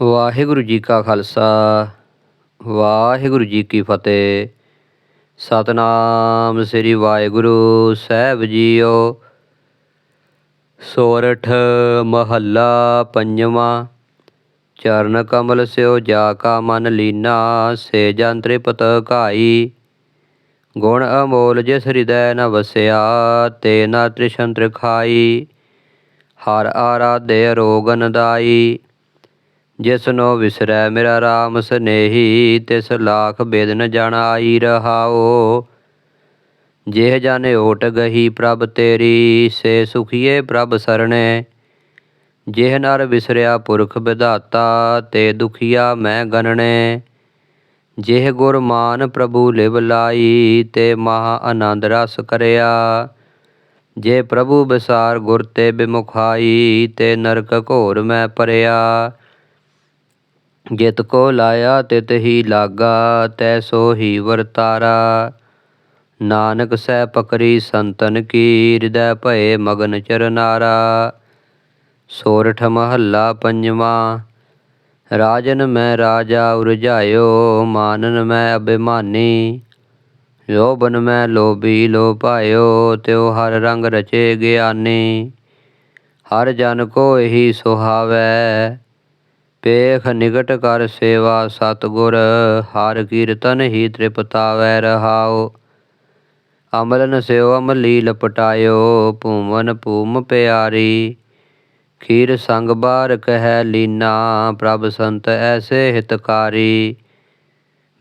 ਵਾਹਿਗੁਰੂ ਜੀ ਕਾ ਖਾਲਸਾ, ਵਾਹਿਗੁਰੂ ਜੀ ਕੀ ਫਤਿਹ। ਸਤਨਾਮ ਸ੍ਰੀ ਵਾਹਿਗੁਰੂ ਸਾਹਿਬ ਜੀਓ। ਸੋਰਠ ਮਹੱਲਾ ਪੰਜਵਾਂ, ਚਰਨ ਕਮਲ ਸਿਓ ਜਾ ਕਾ ਮਨ ਲੀਨਾ, ਸੇ ਜਨ ਤ੍ਰਿਪਤ ਕਾਈ ਗੁਣ ਅਮੋਲ ਜਿਸ ਹਿਰਦੈ ਨ ਵਸਿਆ, ਤੇ ਨ ਤ੍ਰਿਸ਼ੰਤਰ ਖਾਈ ਹਰ ਆਰਾਧੇ ਰੋਗਨ ਦਾਈ। ਜਿਸਨੋ ਵਿਸਰੈ ਮੇਰਾ RAM ਸਨੇਹੀ, ਤਿਸ ਲਾਖ ਬੇਦ ਨ ਜਣ ਆਈ ਰਹਾਓ ਜਿਹ ਜਨ ਓਟ ਗਹੀ ਪ੍ਰਭ ਤੇਰੀ, ਸੇ ਸੁਖੀਏ ਪ੍ਰਭ ਸਰਣੈ। ਜਿਹ ਨਰ ਵਿਸਰਿਆ ਪੁਰਖ ਵਿਧਾਤਾ, ਤੇ ਦੁਖੀਆ ਮੈਂ ਗਨਣੇ ਜਿਹ ਗੁਰ ਮਾਨ ਪ੍ਰਭੂ ਲਿਵ ਲਾਈ, ਤੇ ਮਹਾ ਆਨੰਦ ਰਸ ਕਰਿਆ। ਜੇ ਪ੍ਰਭੂ ਵਿਸਾਰ ਗੁਰ ਤੇ ਬਿਮੁਖਾਈ ਤੇ ਨਰਕ ਘੋਰ ਮੈਂ ਪਰਿਆ ਜਿਤ ਕੋ ਲਾਇਆ ਤਿਤ ਹੀ ਲਾਗਾ, ਤੈ ਸੋ ਹੀ ਵਰਤਾਰਾ ਨਾਨਕ ਸਹਿ ਪਕਰੀ ਸੰਤਨ ਕੀ ਹਿਰਦੈ ਭਏ ਮਗਨ ਚਰਨਾਰਾ ਸੋਰਠ ਮਹੱਲਾ ਪੰਜਵਾਂ, ਰਾਜਨ ਮੈਂ ਰਾਜਾ ਉਰਜਾਇਓ ਮਾਨਨ ਮੈਂ ਅਭਿਮਾਨੀ। ਲੋਭਨ ਮੈਂ ਲੋਭੀ ਲੋ ਪਾਇਓ ਤਿਉ ਹਰ ਰੰਗ ਰਚੇ ਗਿਆਨੀ। ਹਰ ਜਨ ਕੋ ਇਹੀ ਸੁਹਾਵੈ ਪੇਖ ਨਿਗਟ ਕਰ ਸੇਵਾ ਸਤਗੁਰ, ਹਰ ਕੀਰਤਨ ਹੀ ਤ੍ਰਿਪਤਾਵੈ ਰਹਾਉ। ਅਮਲਨ ਸਿਓ ਅਮਲੀ ਲਪਟਾਇਓ ਭੂਮਨ ਭੂਮ ਪਿਆਰੀ। ਖੀਰ ਸੰਗ ਬਾਰ ਕਹਿ ਲੀਨਾ, ਪ੍ਰਭ ਸੰਤ ਐਸੇ ਹਿਤਕਾਰੀ।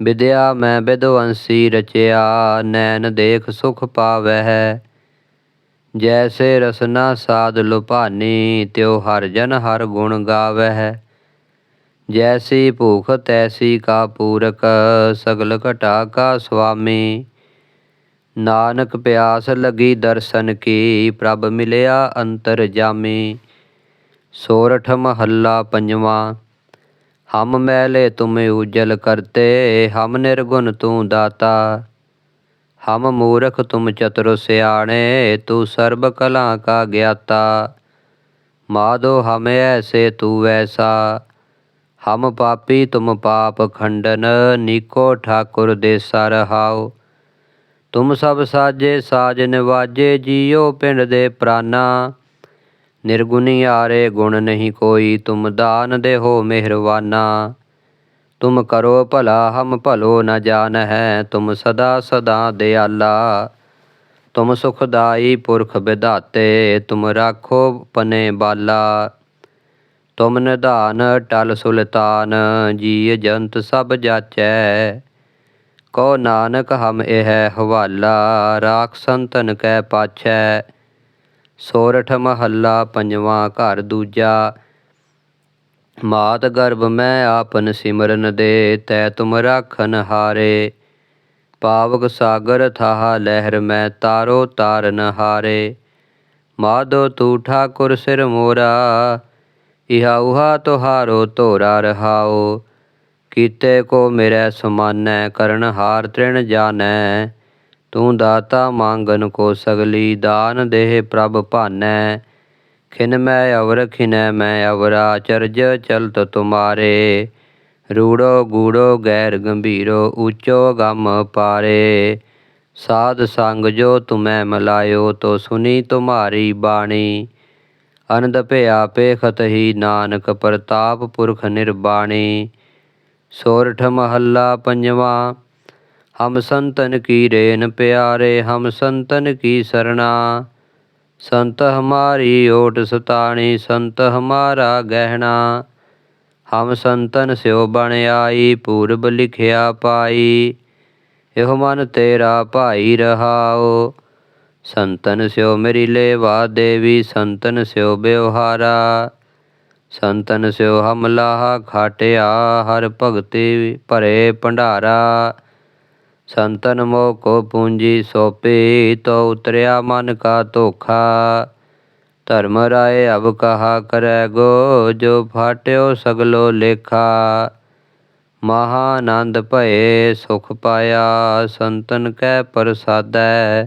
ਵਿਦਿਆ ਮੈਂ ਵਿਦਵੰਸੀ ਰਚਿਆ, ਨੈਣ ਦੇਖ ਸੁਖ ਪਾਵਹਿ। ਜੈਸੇ ਰਸਨਾ ਸਾਧ ਲੁਭਾਨੀ, ਤਿਉ ਹਰ ਜਨ ਹਰ ਗੁਣ ਗਾਵਹਿ। ਜੈਸੀ ਭੂਖ ਤੈਸੀ ਕਾ ਪੂਰਕ ਸਗਲ ਘਟਾ ਕਾ ਸੁਆਮੀ ਨਾਨਕ ਪਿਆਸ ਲਗੀ ਦਰਸ਼ਨ ਕੀ ਪ੍ਰਭ ਮਿਲਿਆ ਅੰਤਰ ਜਾਮੀ ਸੋਰਠ ਮਹੱਲਾ ਪੰਜਵਾਂ ਹਮ ਮੈਲੇ ਤੁਮ ਉਜਲ ਕਰਤੇ ਹਮ ਨਿਰਗੁਣ ਤੂੰ ਦਾਤਾ ਹਮ ਮੂਰਖ ਤੁਮ ਚਤੁਰ ਸਿਆਣੇ ਤੂੰ ਸਰਬ ਕਲਾ ਕਾ ਗਿਆਤਾ ਮਾਧੋ ਹਮੇ ਐਸੇ ਤੂੰ ਵੈਸਾ ਹਮ ਪਾਪੀ ਤੁਮ ਪਾਪ ਖੰਡਨ, ਨੀਕੋ ਠਾਕੁਰ ਦੇਸਾ ਰਹਾਉ ਤੁਮ ਸਭ ਸਾਜੇ ਸਾਜ ਨਿਵਾਜੇ ਜੀਓ ਪਿੰਡ ਦੇ ਪ੍ਰਾਨਾ। ਨਿਰਗੁਣੀ ਆਰੇ ਗੁਣ ਨਹੀਂ ਕੋਈ, ਤੁਮ ਦਾਨ ਦੇ ਹੋ ਮਿਹਰਵਾਨਾ। ਤੁਮ ਕਰੋ ਭਲਾ, ਹਮ ਭਲੋ ਨ ਜਾਣ ਹੈ, ਤੁਮ ਸਦਾ ਸਦਾ ਦਿਆਲਾ। ਤੁਮ ਸੁਖਦਾਈ ਪੁਰਖ ਵਿਧਾਤੇ ਤੁਮ ਰਾਖੋ ਪਨੇ ਬਾਲਾ। ਤੁਮ ਨਿਧਾਨ ਟਲ ਸੁਲਤਾਨ ਜੀ ਜੰਤ ਸਭ ਜਾਚੈ। ਕੋ ਨਾਨਕ ਹਮ ਇਹ ਹਵਾਲਾ, ਰਾਖ ਸੰਤਨ ਕੈ ਪਾਛੈ। ਸੋਰਠ ਮਹੱਲਾ ਪੰਜਵਾਂ ਘਰ ਦੂਜਾ। ਮਾਤ ਗਰਭ ਮੈਂ ਆਪਨ ਸਿਮਰਨ ਦੇ, ਤੈ ਤੁਮ ਰਾਖਨ ਹਾਰੇ। ਪਾਵਕ ਸਾਗਰ ਥਾਹ ਲਹਿਰ ਮੈਂ ਤਾਰੋ ਤਾਰਨ ਹਾਰੇ। ਮਾਧੋ ਤੂ ਠਾਕੁਰ ਸਿਰ ਮੋਰਾ ਇਹਾ ਉਹਾ ਤੁਹਾਰੋ ਧੋਰਾ ਰਹਾਓ ਕੀਤੇ ਕੋ ਮੇਰੇ ਸਮਾਨੈ ਕਰਨ ਹਾਰ ਤ੍ਰਿਣ ਜਾਣੈ। ਤੂੰ ਦਾਤਾ ਮੰਗਨ ਕੋ ਸਗਲੀ ਦਾਨ ਦੇਹ ਪ੍ਰਭ ਭਾਨੈ। ਖਿਨ ਮੈਂ ਅਵਰ ਖਿਨੈ, ਮੈਂ ਅਵਰਾ ਚਰਜ ਚਲਤ ਤੁਮਾਰੇ। ਰੂੜੋ ਗੂੜੋ ਗੈਰ ਗੰਭੀਰੋ ਉੱਚੋ ਗਮ ਪਾਰੇ। ਸਾਧ ਸੰਗ ਜੋ ਤੁਮੈ ਮਲਾਇਓ ਤੋ ਸੁਨੀ ਤੁਮਾਰੀ ਬਾਣੀ। ਅਨੰਦ ਭਿਆ ਪੇਖਤ ਹੀ ਨਾਨਕ ਪ੍ਰਤਾਪ ਪੁਰਖ ਨਿਰਬਾਣੀ। ਸੋਰਠ ਮਹੱਲਾ ਪੰਜਵਾਂ, ਹਮ ਸੰਤਨ ਕੀ ਰੇਨ ਪਿਆਰੇ, ਹਮ ਸੰਤਨ ਕੀ ਸਰਣਾ। ਸੰਤ ਹਮਾਰੀ ਓਟ ਸਤਾਣੀ, ਸੰਤ ਹਮਾਰਾ ਗਹਿਣਾ। ਹਮ ਸੰਤਨ ਸਿਓ ਬਣ ਆਈ, ਪੂਰਬ ਲਿਖਿਆ ਪਾਈ। ਇਹੋ ਮਨ ਤੇਰਾ ਭਾਈ ਰਹਾਓ ਸੰਤਨ ਸਿਓ ਮੇਰੀ ਲੇਵਾ ਦੇਵੀ, ਸੰਤਨ ਸਿਓ ਬਿਵਹਾਰਾ ਸੰਤਨ ਸਿਓ ਹਮਲਾਹ ਖਾਟਿਆ, ਹਰ ਭਗਤੀ ਭਰੇ ਭੰਡਾਰਾ। ਸੰਤਨ ਮੋਹ ਕੋ ਪੂੰਜੀ ਸੋਪੀ, ਤੋ ਉਤਰਿਆ ਮਨ ਕਾ ਧੋਖਾ। ਧਰਮ ਰਾਏ ਅਬ ਕਹਾ ਕਰੈ ਗੋ, ਜੋ ਫਾਟਿਓ ਸਗਲੋ ਲੇਖਾ। ਮਹਾ ਆਨੰਦ ਭਏ ਸੁਖ ਪਾਇਆ, ਸੰਤਨ ਕੈ ਪ੍ਰਸਾਦੈ।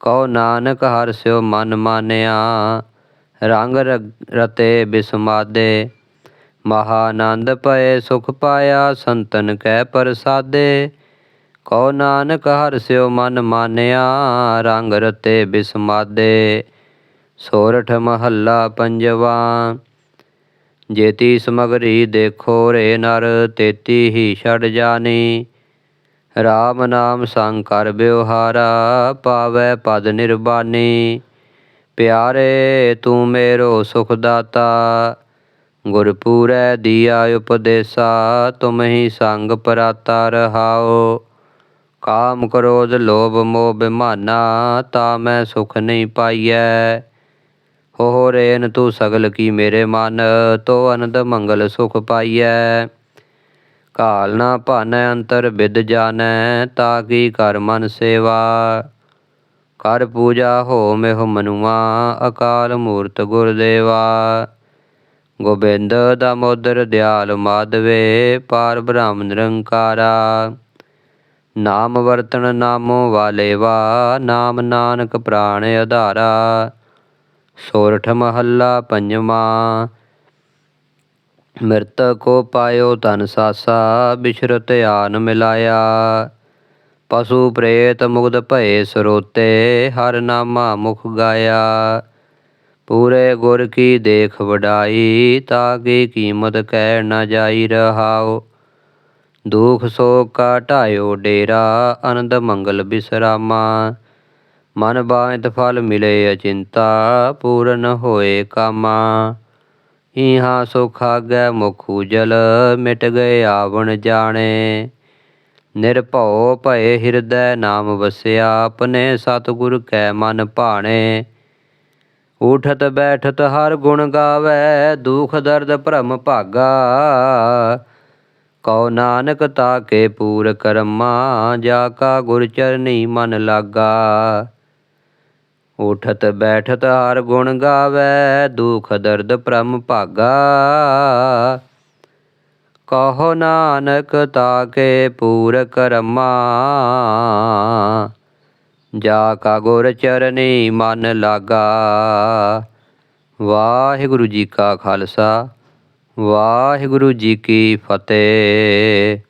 ਕਉ ਨਾਨਕ ਹਰਿ ਸਿਓ ਮਨ ਮਾਨਿਆ, ਰੰਗ ਰਤੇ ਬਿਸਮਾਦੇ। ਮਹਾਨੰਦ ਪਏ ਸੁਖ ਪਾਇਆ, ਸੰਤਨ ਕੈ ਪ੍ਰਸਾਦੇ। ਕਉ ਨਾਨਕ ਹਰਿ ਮਨ ਮਾਨਿਆ, ਰੰਗ ਰਤੇ ਬਿਸਮਾਦੇ। ਸੋਰਠ ਮਹੱਲਾ ਪੰਜਵਾ, ਜੇਤੀ ਸਮਗਰੀ ਦੇਖੋ ਰੇ ਨਰ, ਤੇਤੀ ਹੀ ਛੜ ਜਾਣੀ। RAM ਨਾਮ ਸੰਗ ਕਰ ਬਿਵਹਾਰਾ, ਪਾਵੈ ਪਦ ਨਿਰਬਾਨੀ। ਪਿਆਰੇ, ਤੂੰ ਮੇਰੋ ਸੁਖ ਦਾਤਾ ਗੁਰਪੂਰੈ ਦੀਆ ਉਪਦੇਸਾ, ਤੁਮ ਹੀ ਸੰਗ ਪਰਾਤਾ ਰਹਾਓ। ਕਾਮ ਕਰੋਧ ਲੋਭ ਮੋਹ ਬਿਮਾਨਾ, ਤਾ ਮੈਂ ਸੁਖ ਨਹੀਂ ਪਾਈਐ। ਹੋ ਰੇਨ ਤੂੰ ਸਗਲ ਕੀ ਮੇਰੇ ਮਨ, ਤੋ ਅਨੰਦ ਮੰਗਲ ਸੁਖ ਪਾਈਐ। ਕਾਲ ਨਾ ਭਾਨੈ, ਅੰਤਰ ਵਿਦ ਜਾਣੈ, ਤਾ ਕੀ ਕਰ ਮਨ ਸੇਵਾ? ਕਰ ਪੂਜਾ ਹੋ ਮਿਹ ਮਨੁਆ, ਅਕਾਲ ਮੂਰਤ ਗੁਰਦੇਵਾ ਗੋਬਿੰਦ ਦਮੋਦਰ ਦਿਆਲ ਮਾਧਵੇ, ਪਾਰ ਬ੍ਰਹਮ ਨਿਰੰਕਾਰਾ। ਨਾਮ ਵਰਤਣ ਨਾਮੋ ਵਾਲੇਵਾ, ਨਾਮ ਨਾਨਕ ਪ੍ਰਾਣ ਆਧਾਰਾ ਸੋਰਠ ਮਹੱਲਾ ਪੰਜਵਾਂ ਮਿਰਤ ਕੋ ਪਾਇਓ ਤਨ ਸਾਸਾ ਬਿਸ਼ਰਤ ਆਨ ਮਿਲਾਇਆ। ਪਸ਼ੂ ਪ੍ਰੇਤ ਮੁਗਧ ਭਏ ਸਰੋਤੇ, ਹਰ ਨਾਮਾ ਮੁਖ ਗਾਇਆ। ਪੂਰੇ ਗੁਰ ਕੀ ਦੇਖ ਵਡਾਈ, ਤਾਂ ਕੀ ਕੀਮਤ ਕਹਿ ਨਾ ਜਾਈ ਰਹਾਓ ਦੁਖ ਸੋਖ ਕਾ ਢਾਇਓ ਡੇਰਾ, ਆਨੰਦ ਮੰਗਲ ਬਿਸਰਾਮਾ। ਮਨ ਬਾਇਤ ਫਲ ਮਿਲੇ ਅਚਿੰਤਾ, ਪੂਰਨ ਹੋਏ ਕਾਮਾ। ਇਹਾਂ ਸੁਖ ਆਗੈ ਮੁਖ ਉਜਲ, ਮਿਟ ਗਏ ਆਵਣ ਜਾਣੇ। ਨਿਰਭਉ ਭਏ ਹਿਰਦੈ ਨਾਮ ਵਸਿਆ, ਆਪਣੇ ਸਤਿਗੁਰ ਕੈ ਮਨ ਭਾਣੇ। ਉਠਤ ਬੈਠਤ ਹਰ ਗੁਣ ਗਾਵੇ, ਦੁਖ ਦਰਦ ਭਰਮ ਭਾਗਾ। ਕਉ ਨਾਨਕ ਤਾ ਕੇ ਪੂਰ ਕਰਮਾ, ਜਾ ਕਾ ਗੁਰ ਚਰਨੀ ਮਨ ਲਾਗਾ। ਉਠਤ ਬੈਠਤ ਹਰ ਗੁਣ ਗਾਵੇ, ਦੁਖ ਦਰਦ ਭ੍ਰਮ ਭਾਗਾ। ਕਹੋ ਨਾਨਕ ਤਾਕੇ ਪੂਰ ਕਰਮਾ ਜਾ ਕਾ ਗੁਰ ਚਰਨੀ ਮਨ ਲਾਗਾ। ਵਾਹਿਗੁਰੂ ਜੀ ਕਾ ਖਾਲਸਾ, ਵਾਹਿਗੁਰੂ ਜੀ ਕੀ ਫਤਿਹ।